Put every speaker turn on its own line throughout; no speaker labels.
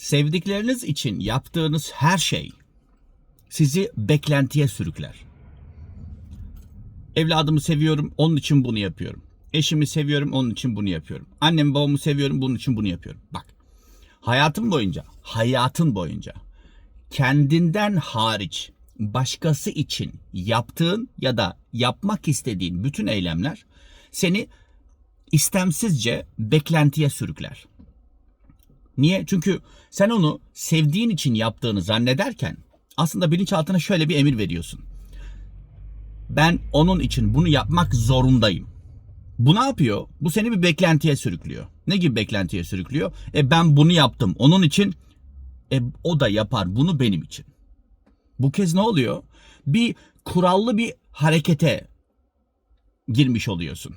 Sevdikleriniz için yaptığınız her şey sizi beklentiye sürükler. Evladımı seviyorum, onun için bunu yapıyorum. Eşimi seviyorum, onun için bunu yapıyorum. Annemi babamı seviyorum, bunun için bunu yapıyorum. Bak, hayatın boyunca, hayatın boyunca kendinden hariç başkası için yaptığın ya da yapmak istediğin bütün eylemler seni istemsizce beklentiye sürükler. Niye? Çünkü sen onu sevdiğin için yaptığını zannederken aslında bilinçaltına şöyle bir emir veriyorsun. Ben onun için bunu yapmak zorundayım. Bu ne yapıyor? Bu seni bir beklentiye sürüklüyor. Ne gibi beklentiye sürüklüyor? E ben bunu yaptım onun için. E o da yapar bunu benim için. Bu kez ne oluyor? Bir kurallı bir harekete girmiş oluyorsun.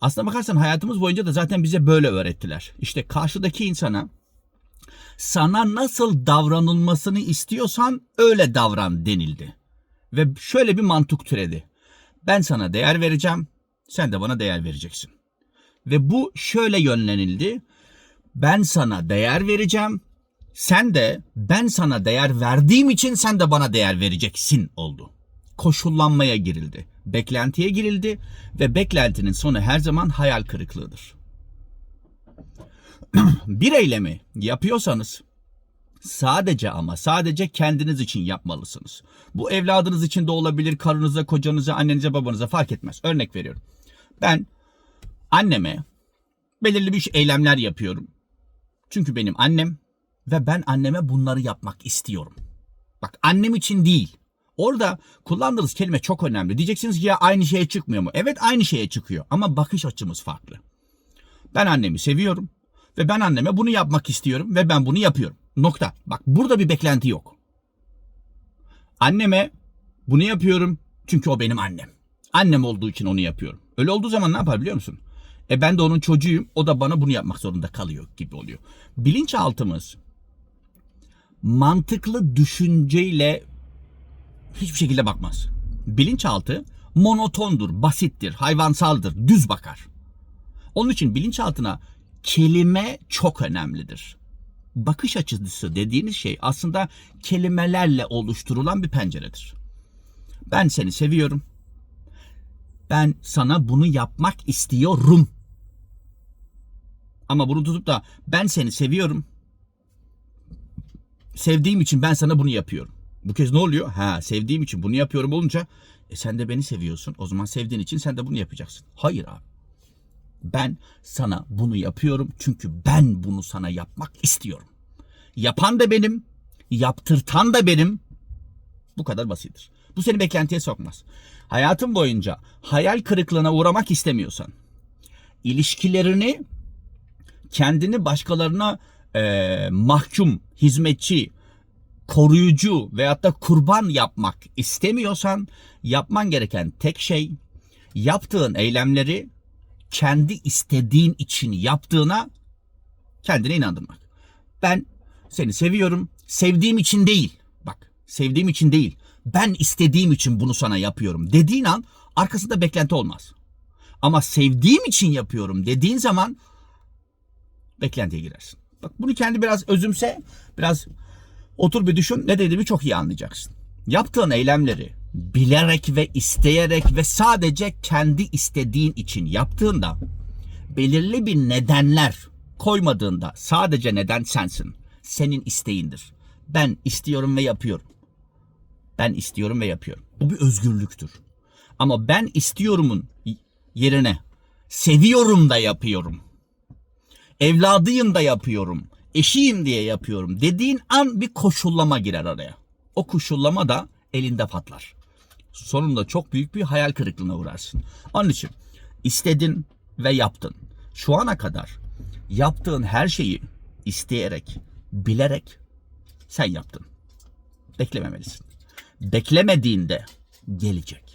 Aslına bakarsan hayatımız boyunca da zaten bize böyle öğrettiler. İşte karşıdaki insana sana nasıl davranılmasını istiyorsan öyle davran denildi. Ve şöyle bir mantık türedi. Ben sana değer vereceğim, sen de bana değer vereceksin. Ve bu şöyle yönlenildi. Ben sana değer vereceğim, sen de ben sana değer verdiğim için sen de bana değer vereceksin oldu. Koşullanmaya girildi, beklentiye girildi ve beklentinin sonu her zaman hayal kırıklığıdır. bir eylemi yapıyorsanız sadece ama sadece kendiniz için yapmalısınız. Bu evladınız için de olabilir, karınıza, kocanıza, annenize, babanıza fark etmez. Örnek veriyorum. Ben anneme belirli bir eylemler yapıyorum. Çünkü benim annem ve ben anneme bunları yapmak istiyorum. Bak annem için değil. Orada kullandığınız kelime çok önemli. Diyeceksiniz ki ya aynı şeye çıkmıyor mu? Evet aynı şeye çıkıyor ama bakış açımız farklı. Ben annemi seviyorum ve ben anneme bunu yapmak istiyorum ve ben bunu yapıyorum. Nokta. Bak burada bir beklenti yok. Anneme bunu yapıyorum çünkü o benim annem. Annem olduğu için onu yapıyorum. Öyle olduğu zaman ne yapar biliyor musun? E ben de onun çocuğuyum. O da bana bunu yapmak zorunda kalıyor gibi oluyor. Bilinçaltımız mantıklı düşünceyle hiçbir şekilde bakmaz. Bilinçaltı monotondur, basittir, hayvansaldır, düz bakar. Onun için bilinçaltına kelime çok önemlidir. Bakış açısı dediğiniz şey aslında kelimelerle oluşturulan bir penceredir. Ben seni seviyorum. Ben sana bunu yapmak istiyorum. Ama bunu tutup da ben seni seviyorum. Sevdiğim için ben sana bunu yapıyorum. Bu kez ne oluyor? Ha sevdiğim için bunu yapıyorum olunca e sen de beni seviyorsun. O zaman sevdiğin için sen de bunu yapacaksın. Hayır abi. Ben sana bunu yapıyorum çünkü ben bunu sana yapmak istiyorum. Yapan da benim, yaptırtan da benim. Bu kadar basittir. Bu seni beklentiye sokmaz. Hayatın boyunca hayal kırıklığına uğramak istemiyorsan, ilişkilerini kendini başkalarına e, mahkum, hizmetçi, koruyucu veyahut da kurban yapmak istemiyorsan yapman gereken tek şey yaptığın eylemleri kendi istediğin için yaptığına kendine inandırmak. Ben seni seviyorum. Sevdiğim için değil. Bak sevdiğim için değil. Ben istediğim için bunu sana yapıyorum dediğin an arkasında beklenti olmaz. Ama sevdiğim için yapıyorum dediğin zaman beklentiye girersin. Bak bunu kendi biraz özümse, biraz otur bir düşün ne dediğimi çok iyi anlayacaksın. Yaptığın eylemleri bilerek ve isteyerek ve sadece kendi istediğin için yaptığında belirli bir nedenler koymadığında sadece neden sensin. Senin isteğindir. Ben istiyorum ve yapıyorum. Ben istiyorum ve yapıyorum. Bu bir özgürlüktür. Ama ben istiyorumun yerine seviyorum da yapıyorum. Evladıyım da yapıyorum. Eşiyim diye yapıyorum dediğin an bir koşullama girer araya. O koşullama da elinde patlar. Sonunda çok büyük bir hayal kırıklığına uğrarsın. Onun için istedin ve yaptın. Şu ana kadar yaptığın her şeyi isteyerek, bilerek sen yaptın. Beklememelisin. Beklemediğinde gelecek.